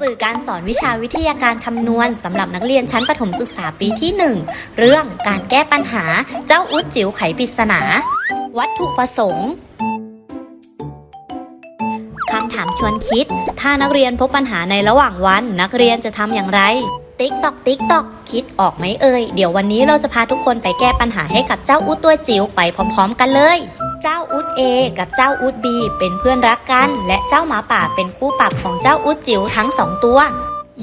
สื่อการสอนวิชาวิทยาการคำนวณสำหรับนักเรียนชั้นประถมศึกษาปีที่ 1 เรื่องการแก้ปัญหาเจ้าอุดจิ๋วไขปริศนา วัตถุประสงค์คำถามชวนคิด ถ้านักเรียนพบปัญหาในระหว่างวัน นักเรียนจะทำอย่างไร ติ๊กตอกติ๊กตอกคิดออกไหมเอ่ย เดี๋ยววันนี้เราจะพาทุกคนไปแก้ปัญหาให้กับเจ้าอุดตัวจิ๋วไปพร้อม ๆ กันเลย เจ้าอุด A กับเจ้าอุด B เป็นเพื่อนรักกัน และเจ้าหมาป่าเป็นคู่ปรับของเจ้าอุดจิ๋วทั้งสองตัว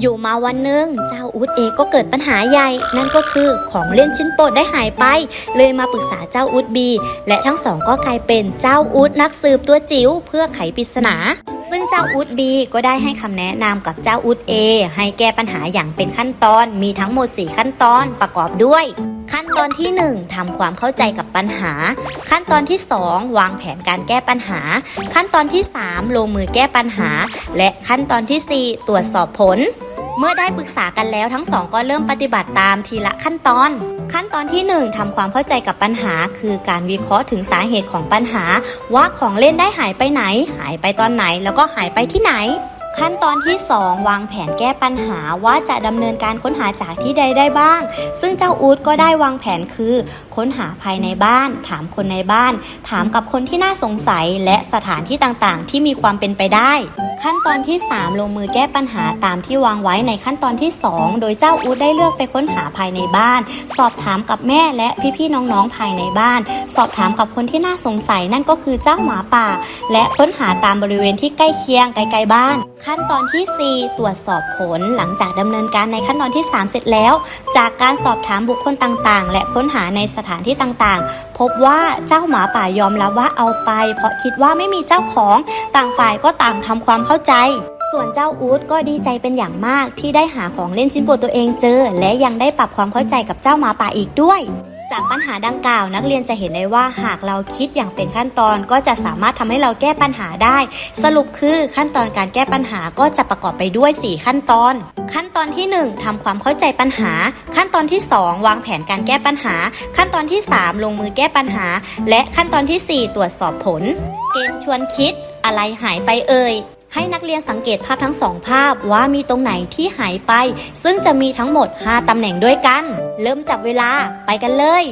อยู่มาวันหนึ่งเจ้าอุดเอก็เกิดปัญหาใหญ่ นั่นก็คือของเล่นชิ้นโปรดได้หายไป เลยมาปรึกษาเจ้าอุดบี และทั้งสองก็กลายเป็นเจ้าอุดนักสืบตัวจิ๋วเพื่อไขปริศนาซึ่งเจ้าอุดบีก็ได้ให้คำแนะนำกับเจ้าอุดเอให้แก้ปัญหาอย่างเป็นขั้นตอนมีทั้งหมด 4 ขั้นตอนประกอบด้วย ขั้นตอนที่ 1ทำความเข้าใจกับปัญหา ขั้นตอนที่ 2 วางแผนการแก้ปัญหา ขั้นตอนที่ 3 ลงมือแก้ปัญหา และขั้นตอนทีสี่4 ตรวจสอบผลเมื่อได้ปรึกษากันแล้วทั้งสองก็เริ่มปฏิบัติตามทีละขั้นตอน ขั้นตอนที่ 1ทำความเข้าใจกับปัญหา คือการวิเคราะห์ถึงสาเหตุของปัญหา ว่าของเล่นได้หายไปไหน หายไปตอนไหน แล้วก็หายไปที่ไหน ขั้นตอนที่ 2 วางแผนแก้ปัญหาว่าจะดำเนินการค้นหาจากที่ใดได้บ้าง ซึ่งเจ้าอูดก็ได้วางแผนคือ ค้นหาภายในบ้าน ถามคนในบ้าน ถามกับคนที่น่าสงสัยและสถานที่ต่างๆ ที่มีความเป็นไปได้ ขั้นตอนที่ 3 ลงมือแก้ปัญหาตามที่วางไว้ในขั้นตอนที่ 2 โดยเจ้าอูดได้เลือกไปค้นหาภายในบ้าน สอบถามกับแม่และพี่ๆน้องๆภายในบ้าน สอบถามกับคนที่น่าสงสัยนั่นก็คือเจ้าหมาป่า และค้นหาตามบริเวณที่ใกล้เคียงไกลๆบ้านขั้นตอนที่ 4 ตรวจสอบผลหลังจากดำเนินการในขั้นตอนที่ 3 เสร็จแล้ว จากการสอบถามบุคคลต่างๆ และค้นหาในสถานที่ต่างๆ พบว่าเจ้าหมาป่ายอมรับว่าเอาไป เพราะคิดว่าไม่มีเจ้าของต่างฝ่ายก็ต่างทำความเข้าใจ ส่วนเจ้าอูดก็ดีใจเป็นอย่างมากที่ได้หาของเล่นชิ้นโปรดตัวเองเจอ และยังได้ปรับความเข้าใจกับเจ้าหมาป่าอีกด้วย จากปัญหาดังกล่าวนักเรียนจะเห็นได้ว่าหากเราคิดอย่างเป็นขั้นตอนก็จะสามารถทำให้เราแก้ปัญหาได้ สรุปคือขั้นตอนการแก้ปัญหาก็จะประกอบไปด้วย 4 ขั้นตอน ขั้นตอนที่ 1ทำความเข้าใจปัญหา ขั้นตอนที่ 2 วางแผนการแก้ปัญหา ขั้นตอนที่ 3 ลงมือแก้ปัญหา และขั้นตอนทีสี่4 ตรวจสอบผล เกมชวนคิดอะไรหายไปเอ่ย ให้นักเรียนสังเกตภาพทั้งสองภาพว่ามีตรงไหนที่หายไป ซึ่งจะมีทั้งหมด 5 ตำแหน่งด้วยกัน เริ่มจับเวลาไปกันเลย